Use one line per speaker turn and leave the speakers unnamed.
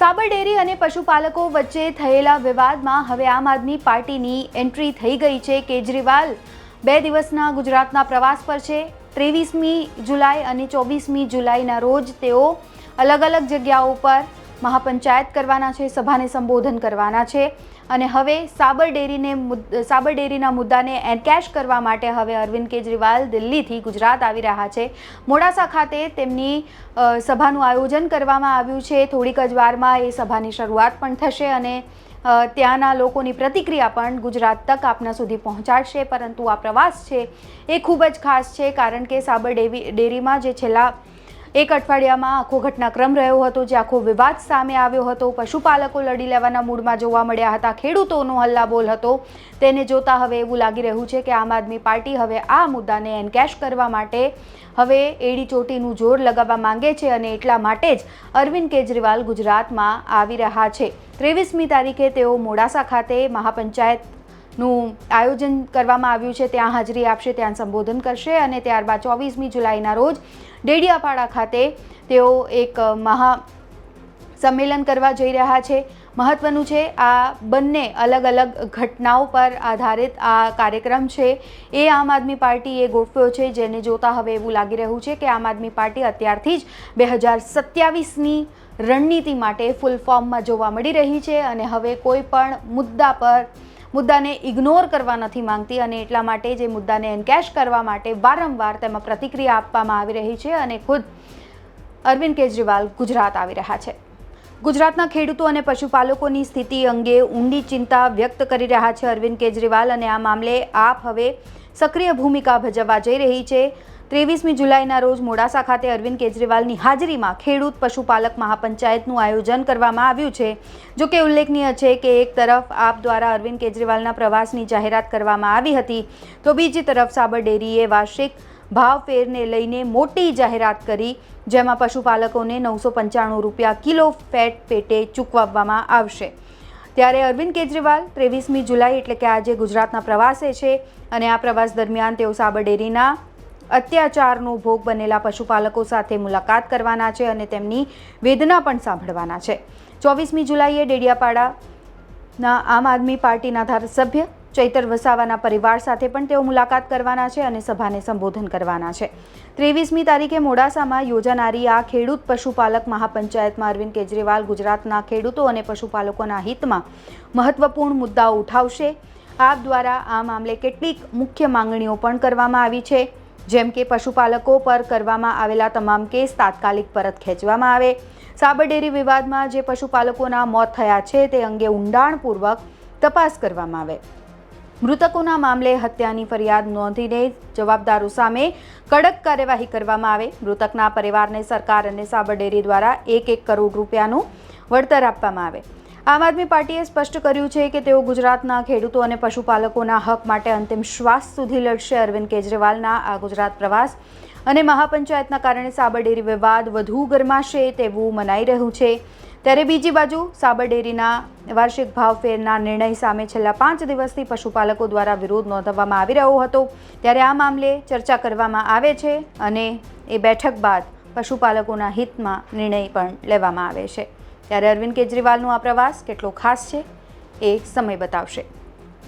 સાબર dairy અને પશુપાલકો વચ્ચે થયેલા વિવાદમાં હવે આમ આદમી પાર્ટીની એન્ટ્રી થઈ ગઈ છે. કેજરીવાલ બે દિવસના ગુજરાતના પ્રવાસ પર છે. ત્રેવીસમી જુલાઈ અને ચોવીસમી જુલાઈના રોજ તેઓ અલગ અલગ જગ્યાઓ પર મહાપંચાયત કરવાના છે, સભાને સંબોધન કરવાના છે અને હવે સાબર ડેરીને સાબર ડેરીના મુદ્દાને એનકેશ કરવા માટે હવે અરવિંદ કેજરીવાલ દિલ્હીથી ગુજરાત આવી રહ્યા છે. મોડાસા ખાતે તેમની સભાનું આયોજન કરવામાં આવ્યું છે. થોડીક જ વારમાં એ સભાની શરૂઆત પણ થશે અને ત્યાંના લોકોની પ્રતિક્રિયા પણ ગુજરાત તક આપના સુધી પહોંચાડશે. પરંતુ આ પ્રવાસ છે એ ખૂબ જ ખાસ છે, કારણ કે સાબર ડેરીમાં જે છેલ્લા એક અઠવાડિયામાં આખો ઘટનાક્રમ રહ્યો હતો, જે આખો વિવાદ સામે આવ્યો હતો. પશુપાલકો લડી લેવાના મૂડમાં જોવા મળ્યા હતા. ખેડૂતોનો હલ્લાબોલ હતો. તેને જોતા હવે એવું લાગી રહ્યું છે કે આમ આદમી પાર્ટી હવે આ મુદ્દાને એન્કેશ કરવા માટે હવે એડી ચોટીનું જોર લગાવવા માંગે છે અને એટલા માટે જ અરવિંદ કેજરીવાલ ગુજરાતમાં આવી રહ્યા છે. ત્રેવીસમી તારીખે તેઓ મોડાસા ખાતે મહાપંચાયત નું આયોજન કરવામાં આવ્યું છે, ત્યાં હાજરી આપશે, ત્યાં સંબોધન કરશે અને ત્યારબાદ ચોવીસમી જુલાઈના રોજ ડેડિયાપાડા ખાતે તેઓ એક મહા સંમેલન કરવા જઈ રહ્યા છે. મહત્વનું છે, આ બંને અલગ અલગ ઘટનાઓ પર આધારિત આ કાર્યક્રમ છે. એ આમ આદમી પાર્ટી એ ગોઠવ્યો છે, જેને જોતા હવે એવું લાગી રહ્યું છે કે આમ આદમી પાર્ટી અત્યારથી જ બે હજાર સત્યાવીસની રણનીતિ માટે ફૂલ ફોર્મમાં જોવા મળી રહી છે અને હવે કોઈ પણ મુદ્દા પર મુદ્દાને ઇગ્નોર કરવા નથી માંગતી અને એટલા માટે જે મુદ્દાને એન્કેશ કરવા માટે વારંવાર તેમાં પ્રતિક્રિયા આપવામાં આવી રહી છે અને ખુદ અરવિંદ કેજરીવાલ ગુજરાત આવી રહ્યા છે. ગુજરાતના ખેડૂતો અને પશુપાલકોની સ્થિતિ અંગે ઊંડી ચિંતા વ્યક્ત કરી રહ્યા છે અરવિંદ કેજરીવાલ અને આ મામલે આપ હવે સક્રિય ભૂમિકા ભજવવા જઈ રહી છે. ત્રેવીસમી જુલાઈના રોજ મોડાસા ખાતે અરવિંદ કેજરીવાલની હાજરીમાં ખેડૂત પશુપાલક મહાપંચાયતનું આયોજન કરવામાં આવ્યું છે. જો કે ઉલ્લેખનીય છે કે એક તરફ આપ દ્વારા અરવિંદ કેજરીવાલના પ્રવાસની જાહેરાત કરવામાં આવી હતી, તો બીજી તરફ સાબર ડેરીએ વાર્ષિક ભાવફેરને લઈને મોટી જાહેરાત કરી, જેમાં પશુપાલકોને નવસો પંચાણું રૂપિયા કિલો ફેટ પેટે ચૂકવવામાં આવશે. ત્યારે અરવિંદ કેજરીવાલ ત્રેવીસમી જુલાઈ એટલે કે આજે ગુજરાતના પ્રવાસે છે અને આ પ્રવાસ દરમિયાન તેઓ સાબરડેરીના અત્યાચારનો ભોગ બનેલા પશુપાલકો સાથે મુલાકાત કરવાના છે અને તેમની વેદના પણ સાંભળવાના છે. ચોવીસમી જુલાઈએ ડેડિયાપાડાના આમ આદમી પાર્ટીના ધારાસભ્ય ચૈતર વસાવાના પરિવાર સાથે પણ તેઓ મુલાકાત કરવાના છે અને સભાને સંબોધન કરવાના છે. ત્રેવીસમી તારીખે મોડાસામાં યોજાનારી આ ખેડૂત પશુપાલક મહાપંચાયતમાં અરવિંદ કેજરીવાલ ગુજરાતના ખેડૂતો અને પશુપાલકોના હિતમાં મહત્વપૂર્ણ મુદ્દાઓ ઉઠાવશે. આપ દ્વારા આ મામલે કેટલીક મુખ્ય માંગણીઓ પણ કરવામાં આવી છે. જેમ કે પશુપાલકો પર કરવામાં આવેલા તમામ કેસ તાત્કાલિક પરત ખેંચવામાં આવે. સાબર ડેરી વિવાદમાં જે પશુપાલકોના મોત થયા છે તે અંગે ઊંડાણપૂર્વક તપાસ કરવામાં આવે. મૃતકોના મામલે હત્યાની ફરિયાદ નોંધીને જવાબદારો સામે કડક કાર્યવાહી કરવામાં આવે. મૃતકના પરિવારને સરકાર અને સાબર ડેરી દ્વારા એક એક કરોડ રૂપિયાનું વળતર આપવામાં આવે. આમ આદમી પાર્ટીએ સ્પષ્ટ કર્યું છે કે તેઓ ગુજરાતના ખેડૂતો અને પશુપાલકોના હક માટે અંતિમ શ્વાસ સુધી લડશે. અરવિંદ કેજરીવાલના આ ગુજરાત પ્રવાસ અને મહાપંચાયતના કારણે સાબરડેરી વિવાદ વધુ ગરમાશે તેવું મનાઈ રહ્યું છે. ત્યારે બીજી બાજુ સાબરડેરીના વાર્ષિક વાર્ષિક ભાવફેરના નિર્ણય સામે છેલ્લા પાંચ દિવસથી પશુપાલકો દ્વારા વિરોધ નોંધાવવામાં આવી રહ્યો હતો. ત્યારે આ મામલે ચર્ચા કરવામાં આવે છે અને એ બેઠક બાદ પશુપાલકોના હિતમાં નિર્ણય પણ લેવામાં આવે છે. ત્યારે અરવિંદ કેજરીવાલનો આ પ્રવાસ કેટલો ખાસ છે એ સમય બતાવશે.